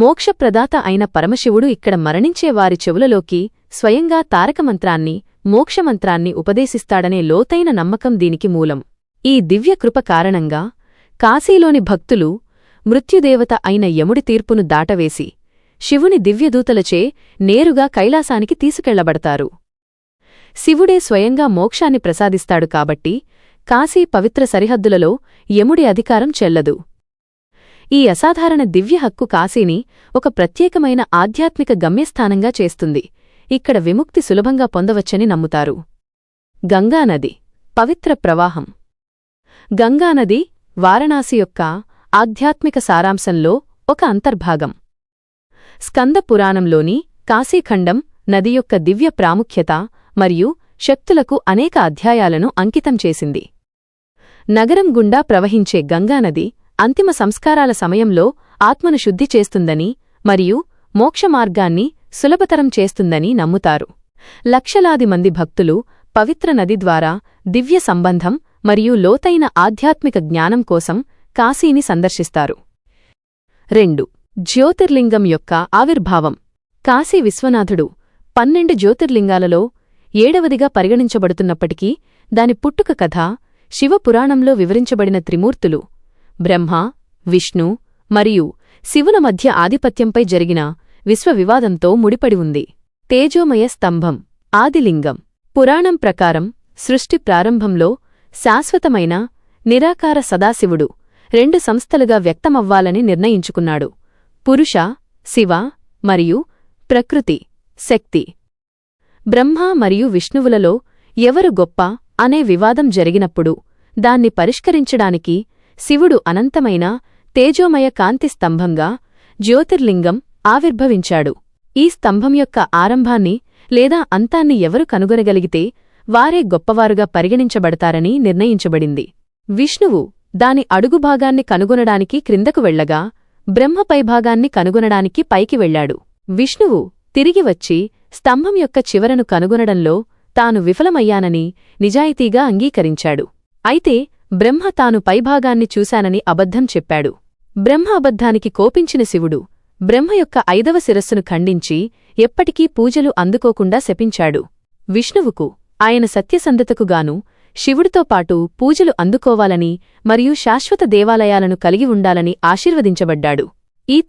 మోక్షప్రదాత అయిన పరమశివుడు ఇక్కడ మరణించే వారి చెవులలోకి స్వయంగా తారకమంత్రాన్ని మోక్షమంత్రాన్ని ఉపదేశిస్తాడనే లోతైన నమ్మకం దీనికి మూలం. ఈ దివ్యకృప కారణంగా కాశీలోని భక్తులు మృత్యుదేవత అయిన యముడి తీర్పును దాటవేసి శివుని దివ్యదూతలచే నేరుగా కైలాసానికి తీసుకెళ్ళబడతారు. శివుడే స్వయంగా మోక్షాన్ని ప్రసాదిస్తాడు కాబట్టి కాశీ పవిత్ర సరిహద్దులలో యముడి అధికారం చెల్లదు. ఈ అసాధారణ దివ్య హక్కు కాశీని ఒక ప్రత్యేకమైన ఆధ్యాత్మిక గమ్యస్థానంగా చేస్తుంది. ఇక్కడ విముక్తి సులభంగా పొందవచ్చని నమ్ముతారు. గంగానది పవిత్ర ప్రవాహం. గంగానది వారణాసి యొక్క ఆధ్యాత్మిక సారాంశంలో ఒక అంతర్భాగం. స్కంద పురాణంలోని కాశీఖండం నది యొక్క దివ్య ప్రాముఖ్యత మరియు శక్తులకు అనేక అధ్యాయాలను అంకితం చేసింది. నగరం గుండా ప్రవహించే గంగానది అంతిమ సంస్కారాల సమయంలో ఆత్మను శుద్ధి చేస్తుందని మరియు మోక్షమార్గాన్ని సులభతరం చేస్తుందని నమ్ముతారు. లక్షలాది మంది భక్తులు పవిత్ర నది ద్వారా దివ్య సంబంధం మరియు లోతైన ఆధ్యాత్మిక జ్ఞానం కోసం కాశీని సందర్శిస్తారు. రెండు. జ్యోతిర్లింగం యొక్క ఆవిర్భావం. కాశీ విశ్వనాథుడు పన్నెండు జ్యోతిర్లింగాలలో ఏడవదిగా పరిగణించబడుతున్నప్పటికీ దాని పుట్టుక కథ శివపురాణంలో వివరించబడిన త్రిమూర్తులు బ్రహ్మ విష్ణు మరియు శివున మధ్య ఆధిపత్యంపై జరిగిన విశ్వవివాదంతో ముడిపడి ఉంది. తేజోమయ స్తంభం ఆదిలింగం పురాణం ప్రకారం సృష్టి ప్రారంభంలో శాశ్వతమైన నిరాకార సదాశివుడు రెండు సంస్థలుగా వ్యక్తమవ్వాలని నిర్ణయించుకున్నాడు. పురుష శివ మరియు ప్రకృతి శక్తి. బ్రహ్మ మరియు విష్ణువులలో ఎవరు గొప్ప అనే వివాదం జరిగినప్పుడు దాన్ని పరిష్కరించడానికి శివుడు అనంతమైన తేజోమయ కాంతి స్తంభంగా జ్యోతిర్లింగం ఆవిర్భవించాడు. ఈ స్తంభం యొక్క ఆరంభాన్ని లేదా అంతాన్ని ఎవరు కనుగొనగలిగితే వారే గొప్పవారుగా పరిగణించబడతారని నిర్ణయించబడింది. విష్ణువు దాని అడుగుభాగాన్ని కనుగొనడానికి క్రిందకు వెళ్ళగా బ్రహ్మ పైభాగాన్ని కనుగొనడానికి పైకి వెళ్ళాడు విష్ణువు తిరిగి వచ్చి స్తంభం యొక్క చివరను కనుగొనడంలో తాను విఫలమయ్యానని నిజాయితీగా అంగీకరించాడు. అయితే బ్రహ్మ తాను పైభాగాన్ని చూశానని అబద్ధం చెప్పాడు. బ్రహ్మ అబద్ధానికి కోపించిన శివుడు బ్రహ్మ యొక్క ఐదవ శిరస్సును ఖండించి ఎప్పటికీ పూజలు అందుకోకుండా శపించాడు. విష్ణువుకు ఆయన సత్యసంధతకుగాను శివుడితో పాటు పూజలు అందుకోవాలని మరియు శాశ్వత దేవాలయాలను కలిగి ఉండాలని ఆశీర్వదించబడ్డాడు. ఈ